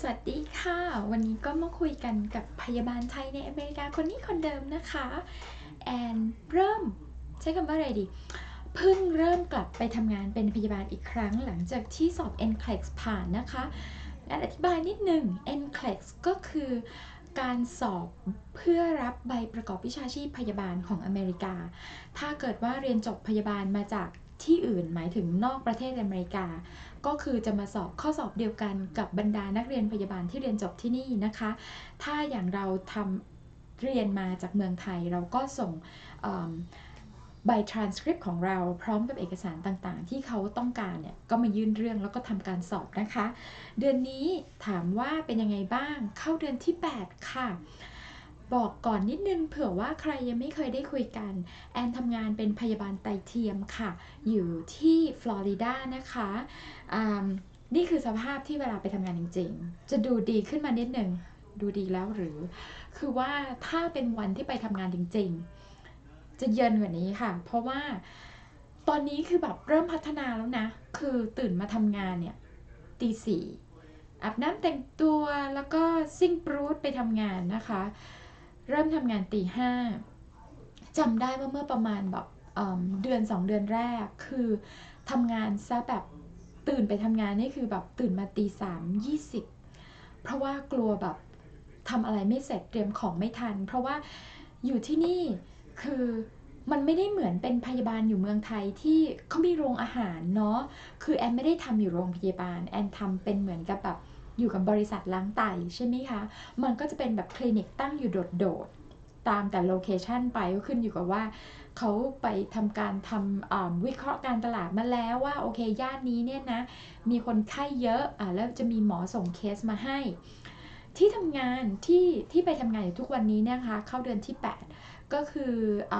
สวัสดีค่ะ วันนี้ก็มาคุยกันกับพยาบาลไทยในอเมริกาคนนี้คนเดิมนะคะแอนเริ่มใช้คำว่าอะไรดี เพิ่งเริ่มกลับไปทำงานเป็นพยาบาลอีกครั้งหลังจากที่สอบ NCLEX ผ่านนะคะงานอธิบายนิดหนึ่ง NCLEX ก็คือการสอบเพื่อรับใบประกอบวิชาชีพพยาบาลของอเมริกา ถ้าเกิดว่าเรียนจบพยาบาลมาจาก ที่อื่นหมายถึงนอกประเทศอเมริกา ก็คือจะมาสอบข้อสอบเดียวกันกับบรรดานักเรียนพยาบาลที่เรียนจบที่นี่นะคะ ถ้าอย่างเราทำเรียนมาจากเมืองไทยเราก็ส่งใบ transcript ของเราพร้อมกับเอกสารต่างๆ ที่เขาต้องการเนี่ยก็มายื่นเรื่องแล้วก็ทำการสอบนะคะ เดือนนี้ถามว่าเป็นยังไงบ้างเข้าเดือนที่ 8 ค่ะ บอกก่อนนิดนึงเผื่อว่าใครยังไม่เคยได้คุยกัน แอนทำงานเป็นพยาบาลไตเทียมค่ะ อยู่ที่ฟลอริดานะคะนี่คือสภาพที่เวลาไปทำงานจริง ๆ จะดูดีขึ้นมานิดนึงดูดีแล้วหรือ คือว่าถ้าเป็นวันที่ไปทำงานจริง ๆ จะเย็นกว่านี้ค่ะ เพราะว่าตอนนี้คือแบบเริ่มพัฒนาแล้วนะ คือตื่นมาทำงานเนี่ยตีสี่อาบน้ำแต่งตัวแล้วก็ซิ่งปรูดไปทำงานนะคะ เริ่มทำงานตีห้าจำได้ว่าเมื่อประมาณแบบเดือนสองเดือนแรกคือทำงานซะแบบตื่นไปทำงานนี่คือแบบตื่นมาตีสามยี่สิบเพราะว่ากลัวแบบทำอะไรไม่เสร็จเตรียมของไม่ทัน เพราะว่าอยู่ที่นี่คือมันไม่ได้เหมือนเป็นพยาบาลอยู่เมืองไทยที่เขามีโรงอาหารเนาะ คือแอนไม่ได้ทำอยู่โรงพยาบาล แอนทำเป็นเหมือนกับแบบ อยู่กับบริษัทล้างไตใช่ไหมคะ มันก็จะเป็นแบบคลินิกตั้งอยู่โดดๆ ตามแต่โลเคชันไปก็ขึ้นอยู่กับว่าเขาไปทำการทำวิเคราะห์การตลาดมาแล้วว่าโอเคย่านนี้เนี่ยนะ มีคนไข้เยอะอะแล้วจะมีหมอส่งเคสมาให้ ที่ทำงานที่ที่ไปทำงานอยู่ทุกวันนี้นะคะ เข้าเดือนที่ 8 ก็คืออ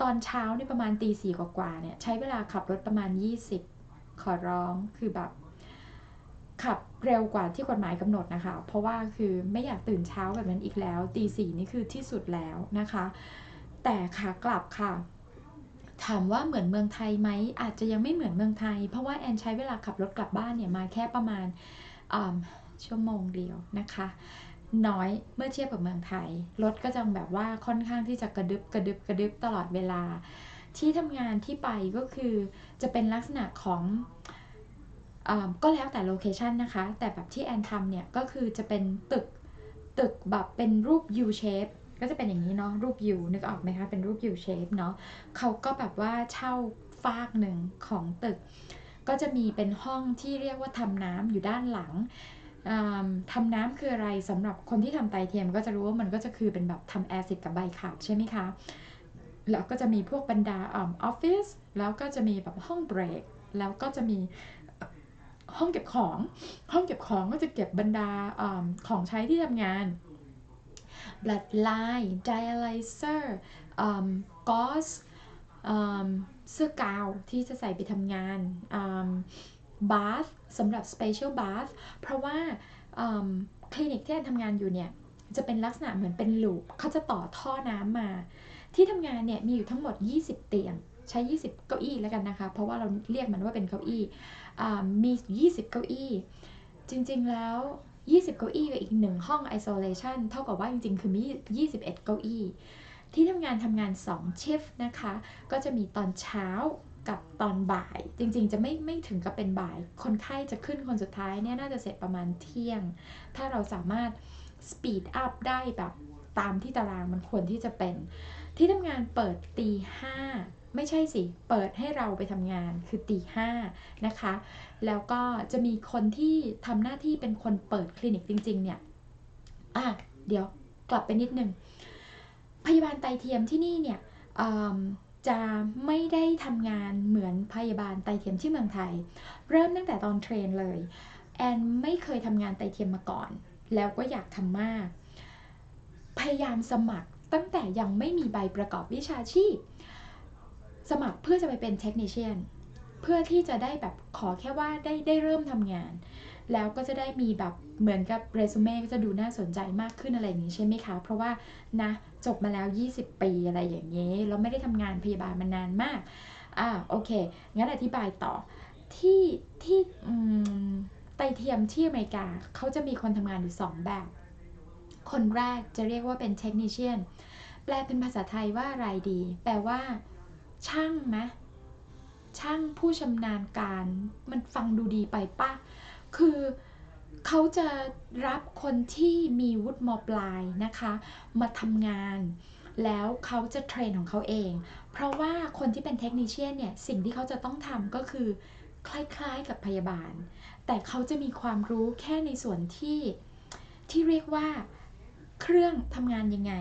ตอนเช้านี่ประมาณตีสี่กว่าเนี่ยใช้เวลาขับรถประมาณ 20 ขอร้องคือแบบ ขับเร็วกว่าที่กฎหมายกำหนดนะคะ เพราะว่าคือไม่อยากตื่นเช้าแบบนั้นอีกแล้วตีสี่นี่คือที่สุดแล้วนะคะ แต่ขากลับค่ะ ถามว่าเหมือนเมืองไทยไหมอาจจะยังไม่เหมือนเมืองไทย เพราะว่าแอนใช้เวลาขับรถกลับบ้านเนี่ยมาแค่ประมาณชั่วโมงเดียวนะคะ น้อยเมื่อเทียบกับเมืองไทย รถก็จะแบบว่าค่อนข้างที่จะกระดึบกระดึบกระดึบตลอดเวลา ที่ทำงานที่ไปก็คือจะเป็นลักษณะของ ก็แล้วแต่โลเคชันนะคะ แต่แบบที่แอนทำเนี่ยก็คือจะเป็นตึกตึกแบบเป็นรูป U shape ก็จะเป็นอย่างนี้เนาะรูปยูนึกออกไหมคะ เป็นรูปยูเชฟเนาะเขาก็แบบว่าเช่าฟากหนึ่งของตึก ก็จะมีเป็นห้องที่เรียกว่าทำน้ำอยู่ด้านหลังทำน้ำคืออะไรสำหรับคนที่ทำไตเทียมก็จะรู้ว่ามันก็จะคือเป็นแบบทำแอซิดกับใบขับใช่ไหมคะ แล้วก็จะมีพวกบรรดาออฟฟิศแล้วก็จะมีแบบห้องเบรกแล้วก็จะมี ห้องเก็บของ ห้องเก็บของก็จะเก็บบรรดาอของใช้ที่ทำงาน blood line dialyzer um, gauze um, เสื้อกาวที่จะใส่ไปทำงาน um, bath สำหรับ special bath เพราะว่าคลินิกที่แอนทำงานอยู่เนี่ย จะเป็นลักษณะเหมือนเป็นลูปเขาจะต่อท่อน้ำมา ที่ทำงานเนี่ยมีอยู่ทั้งหมด 20 เตียง ใช้ 20 เก้าอี้แล้วกันนะคะ เพราะว่าเราเรียกมันว่าเป็นเก้าอี้มี 20 เก้าอี้ จริงๆแล้ว 20 เก้าอี้กับอีกหนึ่งห้อง isolation เท่ากับว่าจริงๆ คือมี 21 เก้าอี้ ที่ทำงานทำงาน2ชิฟนะคะ ก็จะมีตอนเช้ากับตอนบ่าย จริงๆ จะไม่ไม่ถึงกับเป็นบ่าย คนไข้จะขึ้นคนสุดท้ายเนี่ยน่าจะเสร็จประมาณเที่ยง ถ้าเราสามารถ speed up ได้แบบตามที่ตารางมันควรที่จะเป็น ที่ทำงานเปิดตีห้า ไม่ใช่สิ เปิดให้เราไปทำงานคือตีห้านะคะ แล้วก็จะมีคนที่ทำหน้าที่เป็นคนเปิดคลินิกจริง ๆ เนี่ย อะ เดี๋ยวกลับไปนิดนึง พยาบาลไตเทียมที่นี่เนี่ยจะไม่ได้ทำงานเหมือนพยาบาลไตเทียมที่เมืองไทย เริ่มตั้งแต่ตอนเทรนเลย แอนไม่เคยทำงานไตเทียมมาก่อน แล้วก็อยากทำมาก พยายามสมัครตั้งแต่ยังไม่มีใบประกอบวิชาชีพ สมัครเพื่อจะไปเป็นเทคนิชเชียนเพื่อที่จะได้แบบขอแค่ว่าได้ได้เริ่มทำงาน แล้วก็จะได้มีแบบเหมือนกับเรซูเม่ก็จะดูน่าสนใจมากขึ้นอะไรอย่างนี้ใช่ไหมคะ เพราะว่านะจบมาแล้ว 20 ปีอะไรอย่างนี้แล้วไม่ได้ทำงานพยาบาลมานานมากอ่าโอเค งั้นอธิบายต่อที่ที่ไตเทียมที่อเมริกาเขาจะมีคนทำงานอยู่สองแบบ คนแรกจะเรียกว่าเป็นเทคนิชเชียนแปลเป็นภาษาไทยว่าอะไรดี แปลว่า ช่างไหมช่างผู้ชำนาญการมันฟังดูดีไปปะคือเขาจะรับคนที่มีวุฒิมปลายนะคะ มาทำงาน แล้วเขาจะเทรนของเขาเอง เพราะว่าคนที่เป็นเทคนิชเชียนเนี่ยสิ่งที่เขาจะต้องทำก็คือ คล้ายๆกับพยาบาล แต่เขาจะมีความรู้แค่ในส่วนที่ที่เรียกว่าเครื่องทำงานยังไง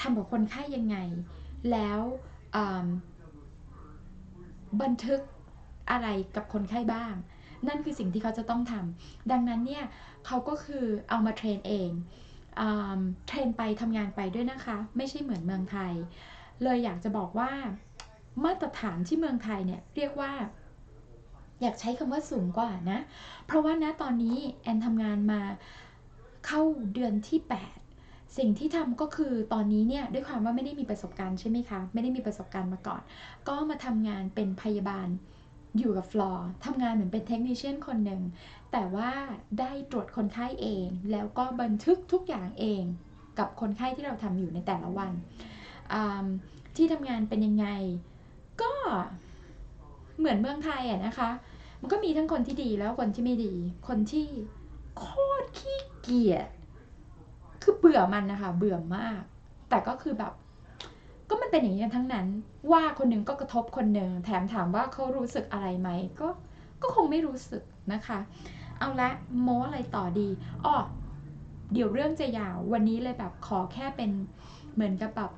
ทำกับคนไข้ยังไง แล้ว บันทึกอะไรกับคนไข้บ้าง นั่นคือสิ่งที่เขาจะต้องทำดังนั้นเนี่ยเขาก็คือเอามาเทรนเองเทรนไปทำงานไปด้วยนะคะ ไม่ใช่เหมือนเมืองไทย เลยอยากจะบอกว่ามาตรฐานที่เมืองไทยเนี่ยเรียกว่า อยากใช้คำว่าสูงกว่านะ เพราะว่าณตอนนี้แอนทำงานมาเข้าเดือนที่ 8 สิ่งที่ทำก็คือตอนนี้เนี่ยด้วยความว่าไม่ได้มีประสบการณ์ใช่ไหมคะ ไม่ได้มีประสบการณ์มาก่อน ก็มาทำงานเป็นพยาบาลอยู่กับฟลอร์ทำงานเหมือนเป็นเทคนิชเชียนคนหนึ่ง แต่ว่าได้ตรวจคนไข้เอง แล้วก็บันทึกทุกอย่างเองกับคนไข้ที่เราทำอยู่ในแต่ละวัน ที่ทำงานเป็นยังไง ก็เหมือนเมืองไทยอะนะคะ มันก็มีทั้งคนที่ดีแล้วคนที่ไม่ดี คนที่โคตรขี้เกียจ บื่อมันนะคะ เบื่อมาก แต่ก็คือแบบ ก็มันเป็นอย่างนี้ทั้งนั้น ว่าคนหนึ่งก็กระทบคนหนึ่งแถมถามว่าเขารู้สึกอะไรไหมก็ก็คงไม่รู้สึกนะคะ เอาละโม้อะไรต่อดีอ้อเดี๋ยวเรื่องจะยาววันนี้เลยแบบขอแค่เป็นเหมือนกับแบบ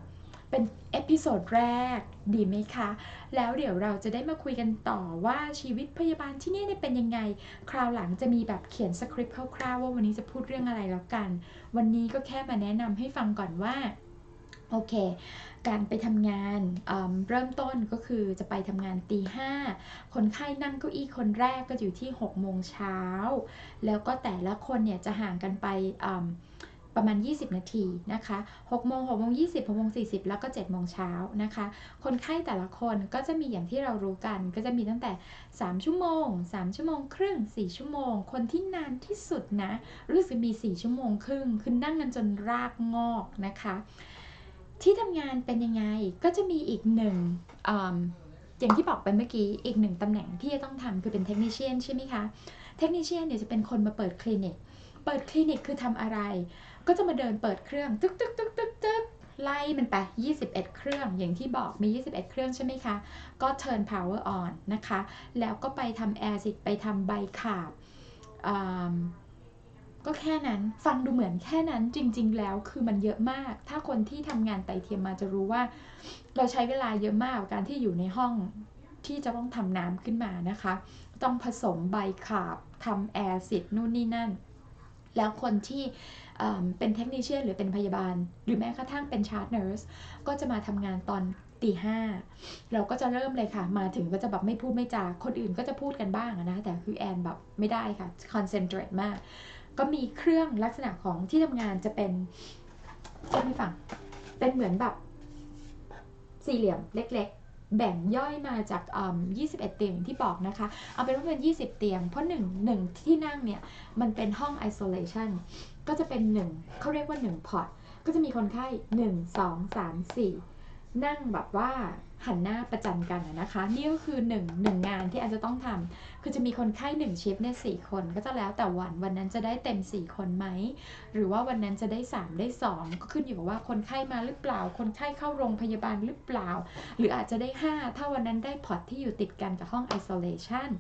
เป็นเอพิโซดแรกดีไหมคะ แล้วเดี๋ยวเราจะได้มาคุยกันต่อว่าชีวิตพยาบาลที่นี่เป็นยังไง คราวหลังจะมีแบบเขียนสคริปต์คร่าวๆว่าวันนี้จะพูดเรื่องอะไรแล้วกัน วันนี้ก็แค่มาแนะนำให้ฟังก่อนว่าโอเค การไปทำงานเเริ่มต้นก็คือจะไปทำงานตีห้าคนไข้นั่งเก้าอี้คนแรกก็อยู่ที่6โมงเช้า แล้วก็แต่ละคนเนี่ยจะห่างกันไป ประมาณ 20 นาทีนะคะ6โมง6โมง20 6โมง40 แล้วก็7โมงเช้านะคะ คนไข้แต่ละคนก็จะมีอย่างที่เรารู้กัน ก็จะมีตั้งแต่ 3 ชั่วโมง 3 ชั่วโมงครึ่ง 4 ชั่วโมง คนที่นานที่สุดนะรู้สึกมี 4 ชั่วโมงครึ่งคือนั่งกันจนรากงอกนะคะ ที่ทำงานเป็นยังไงก็จะมีอีกหนึ่งอย่างที่บอกไปเมื่อกี้อีกหนึ่งตำแหน่งที่จะต้องทำคือเป็นเทคนิชเชียนใช่ไหมคะ เทคนิชเชียนเนี่ยจะเป็นคนมาเปิดคลินิก เปิดคลินิกคือทำอะไร ก็จะมาเดินเปิดเครื่องตึ๊กตึ๊กตึ๊กตึ๊กตึ๊กไล่มันไป 21 เครื่อง อย่างที่บอกมี 21 เครื่องใช่ไหมคะ ก็ turn power on นะคะ แล้วก็ไปทำ air สิไปทำใบขาบ ก็แค่นั้น ฟังดูเหมือนแค่นั้นจริง ๆ แล้วคือมันเยอะมาก ถ้าคนที่ทำงานไตเทียมมาจะรู้ว่า เราใช้เวลาเยอะมากการที่อยู่ในห้องที่จะต้องทำน้ำขึ้นมานะคะ ต้องผสมใบขาบทำแอร์สินู่นนี่นั่น แล้วคนที่เป็นเทคนิชเชียนหรือเป็นพยาบาล หรือแม้กระทั่งเป็นชาร์ตเนอร์สก็จะมาทำงานตอนตีห้าเราก็จะเริ่มเลยค่ะ มาถึงก็จะแบบไม่พูดไม่จา คนอื่นก็จะพูดกันบ้างนะ แต่คือแอนแบบไม่ได้ค่ะคอนเซนเทรตมาก ก็มีเครื่องลักษณะของที่ทำงานจะเป็นเล่าให้ฟังเป็นเหมือนแบบสี่เหลี่ยมเล็ก ๆ แบ่งย่อยมาจาก 21 เตียงที่บอกนะคะ เอาเป็นว่าเป็น 20 เตียง เพราะหนึ่งที่นั่งเนี่ย มันเป็นห้อง isolation ก็จะเป็นหนึ่งเขาเรียกว่าหนึ่งพอร์ต ก็จะมีคนไข้หนึ่งสองสามสี่นั่งแบบว่า หันหน้าประจันกันนะคะ นี่ก็คือหนึ่งหนึ่งงานที่อาจจะต้องทำคือจะมีคนไข้หนึ่งชิฟเนี่ยสี่คนก็จะแล้วแต่วันวันนั้นจะได้เต็มสี่คนไหม หรือว่าวันนั้นจะได้สามได้สองก็ขึ้นอยู่กับว่าคนไข้มาหรือเปล่า คนไข้เข้าโรงพยาบาลหรือเปล่า หรืออาจจะได้ห้าถ้าวันนั้นได้พอตที่อยู่ติดกันกับห้องไอโซเลชัน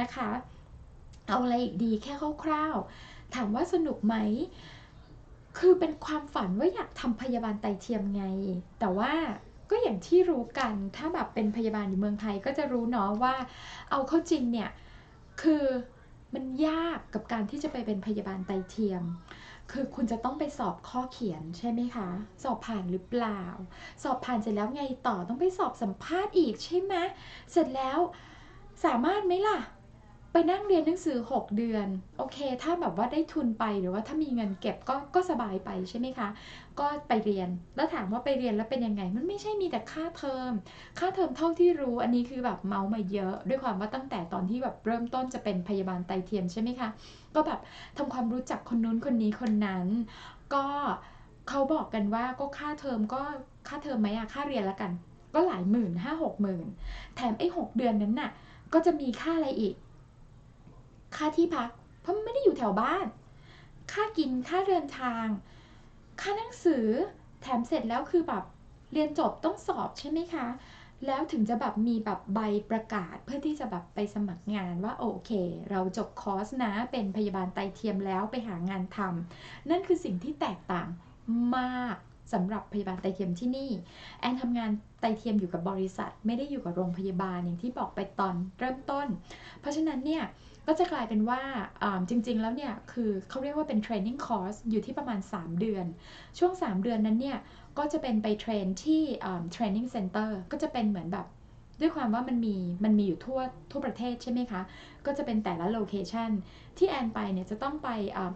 นะคะ เอาอะไรอีกดีแค่คร่าวๆถามว่าสนุกไหมคือเป็นความฝันว่าอยากทำพยาบาลไตเทียมไง แต่ว่า ก็อย่างที่รู้กันถ้าแบบเป็นพยาบาลอยู่เมืองไทยก็จะรู้เนาะว่าเอาเข้าจริงเนี่ย คือมันยากกับการที่จะไปเป็นพยาบาลไตเทียม คือคุณจะต้องไปสอบข้อเขียนใช่ไหมคะ สอบผ่านหรือเปล่า สอบผ่านเสร็จแล้วไงต่อต้องไปสอบสัมภาษณ์อีกใช่ไหมเสร็จแล้วสามารถไหมล่ะ ไปนั่งเรียนหนังสือ 6 เดือน โอเค ถ้าแบบว่าได้ทุนไปหรือว่าถ้ามีเงินเก็บก็ก็สบายไปใช่ไหมคะ ก็ไปเรียนแล้วถามว่าไปเรียนแล้วเป็นยังไง มันไม่ใช่มีแต่ค่าเทอม ค่าเทอมเท่าที่รู้อันนี้คือแบบเมามาเยอะ ด้วยความว่าตั้งแต่ตอนที่แบบเริ่มต้นจะเป็นพยาบาลไตเทียมใช่ไหมคะ ก็แบบทำความรู้จักคนนู้นคนนี้คนนั้น ก็เขาบอกกันว่าก็ค่าเทอมก็ค่าเทอมไหมอะค่าเรียนละกัน ก็หลายหมื่นห้าหกหมื่นแถมไอ้หกเดือนนั้นน่ะก็จะมีค่าอะไรอีก ค่าที่พัก เพราะมันไม่ได้อยู่แถวบ้าน ค่ากินค่าเดินทาง ค่าหนังสือแถมเสร็จแล้วคือแบบเรียนจบต้องสอบใช่ไหมคะ แล้วถึงจะแบบมีแบบใบประกาศเพื่อที่จะแบบไปสมัครงานว่าโอเค เราจบคอร์สนะเป็นพยาบาลไตเทียมแล้วไปหางานทำนั่นคือสิ่งที่แตกต่างมากสำหรับพยาบาลไตเทียมที่นี่ แอนทำงานไตเทียมอยู่กับบริษัท ไม่ได้อยู่กับโรงพยาบาลอย่างที่บอกไปตอนเริ่มต้น เพราะฉะนั้นเนี่ย ก็จะกลายเป็นว่าจริง ๆ แล้วเนี่ยคือเขาเรียกว่าเป็นเทรนนิ่งคอร์สอยู่ที่ประมาณ 3 เดือน ช่วง 3 เดือนนั้นเนี่ยก็จะเป็นไปเทรนที่เทรนนิ่งเซ็นเตอร์ก็จะเป็นเหมือนแบบด้วยความว่ามันมีมันมีอยู่ทั่วทั่วประเทศใช่ไหมคะ ก็จะเป็นแต่ละโลเคชันที่แอนไปเนี่ยจะต้องไป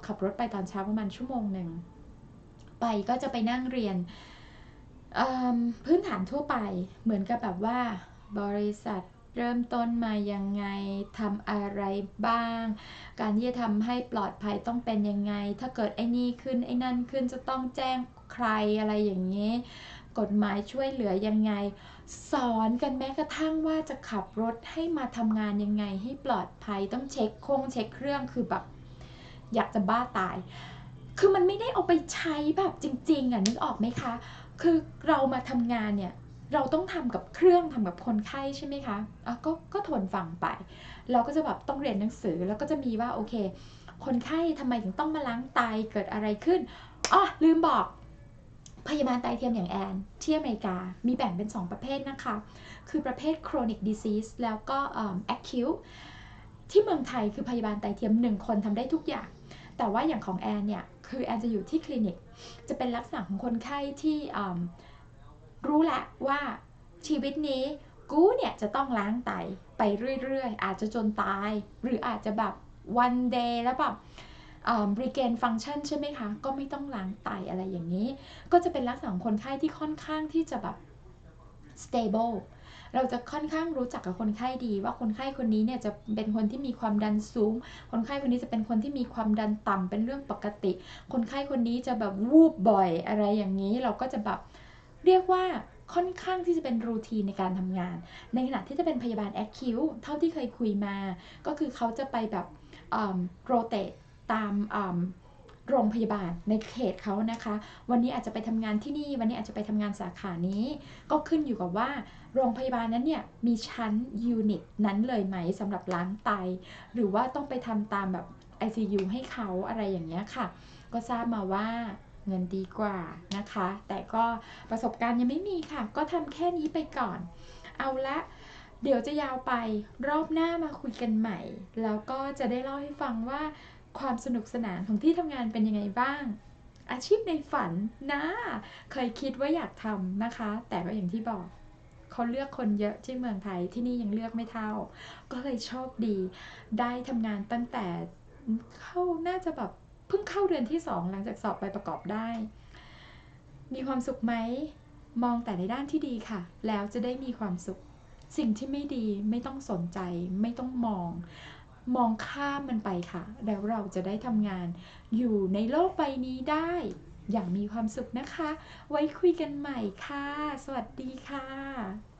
ขับรถไปตอนเช้าประมาณชั่วโมงหนึ่ง ไปก็จะไปนั่งเรียนพื้นฐานทั่วไปเหมือนกับแบบว่าบริษัท เริ่มต้นมายังไงทำอะไรบ้าง การที่จะทำให้ปลอดภัยต้องเป็นยังไง ถ้าเกิดไอ้นี่ขึ้นไอ้นั่นขึ้นจะต้องแจ้งใครอะไรอย่างนี้ กฎหมายช่วยเหลือยังไง สอนกันแม้กระทั่งว่าจะขับรถให้มาทำงานยังไงให้ปลอดภัยต้องเช็คโคงเช็คเครื่องคือแบบ อยากจะบ้าตาย คือมันไม่ได้เอาไปใช้แบบจริง ๆอะนึกออกไหมคะ คือเรามาทำงานเนี่ย เราต้องทำกับเครื่องทำกับคนไข้ใช่ไหมคะอะก็ก็ทนฟังไป เราก็จะแบบต้องเรียนหนังสือแล้วก็จะมีว่าโอเค คนไข้ทำไมถึงต้องมาล้างไตเกิดอะไรขึ้นอ๋อลืมบอกพยาบาลไตเทียมอย่างแอนที่อเมริกา มีแบ่งเป็น 2 ประเภทนะคะ คือประเภท chronic disease แล้วก็ acute ที่เมืองไทยคือพยาบาลไตเทียมหนึ่งคนทำได้ทุกอย่าง แต่ว่าอย่างของแอนเนี่ย คือแอนจะอยู่ที่คลินิก จะเป็นลักษณะของคนไข้ที่ รู้แหละว่าชีวิตนี้กูเนี่ยจะต้องล้างไตไปเรื่อยๆ อาจจะจนตาย หรืออาจจะแบบ one day แล้วแบบรีเกนฟังชันใช่ไหมคะ ก็ไม่ต้องล้างไตอะไรอย่างนี้ ก็จะเป็นลักษณะของคนไข้ที่ค่อนข้างที่จะแบบ stable เราจะค่อนข้างรู้จักกับคนไข้ดี ว่าคนไข้คนนี้เนี่ยจะเป็นคนที่มีความดันสูง คนไข้คนนี้จะเป็นคนที่มีความดันต่ำเป็นเรื่องปกติ คนไข้คนนี้จะแบบวูบบ่อยอะไรอย่างนี้ เราก็จะแบบ เรียกว่าค่อนข้างที่จะเป็นรูทีนในการทำงาน ในขณะที่จะเป็นพยาบาลแอคคิวเท่าที่เคยคุยมา ก็คือเขาจะไปแบบโรเตตตามโรงพยาบาลในเขตเขานะคะ วันนี้อาจจะไปทำงานที่นี่ วันนี้อาจจะไปทำงานสาขานี้ ก็ขึ้นอยู่กับว่า โรงพยาบาลนั้นเนี่ยมีชั้นยูนิตนั้นเลยไหมสำหรับล้างไต หรือว่าต้องไปทำตามแบบ ICU ให้เขาอะไรอย่างเงี้ยค่ะ ก็ทราบมาว่า เงินดีกว่านะคะ แต่ก็ประสบการณ์ยังไม่มีค่ะ ก็ทำแค่นี้ไปก่อน เอาละเดี๋ยวจะยาวไปรอบหน้ามาคุยกันใหม่ แล้วก็จะได้เล่าให้ฟังว่าความสนุกสนานของที่ทำงานเป็นยังไงบ้าง อาชีพในฝันนะ เคยคิดว่าอยากทำนะคะ แต่ก็อย่างที่บอกเขาเลือกคนเยอะที่เมืองไทยที่นี่ยังเลือกไม่เท่า ก็เลยโชคดี ได้ทำงานตั้งแต่เข้าน่าจะแบบ เพิ่งเข้าเดือนที่สองหลังจากสอบไปประกอบได้ มีความสุขไหม มองแต่ในด้านที่ดีค่ะ แล้วจะได้มีความสุข สิ่งที่ไม่ดีไม่ต้องสนใจ ไม่ต้องมอง มองข้ามมันไปค่ะ แล้วเราจะได้ทำงาน อยู่ในโลกใบนี้ได้ อย่างมีความสุขนะคะ ไว้คุยกันใหม่ค่ะ สวัสดีค่ะ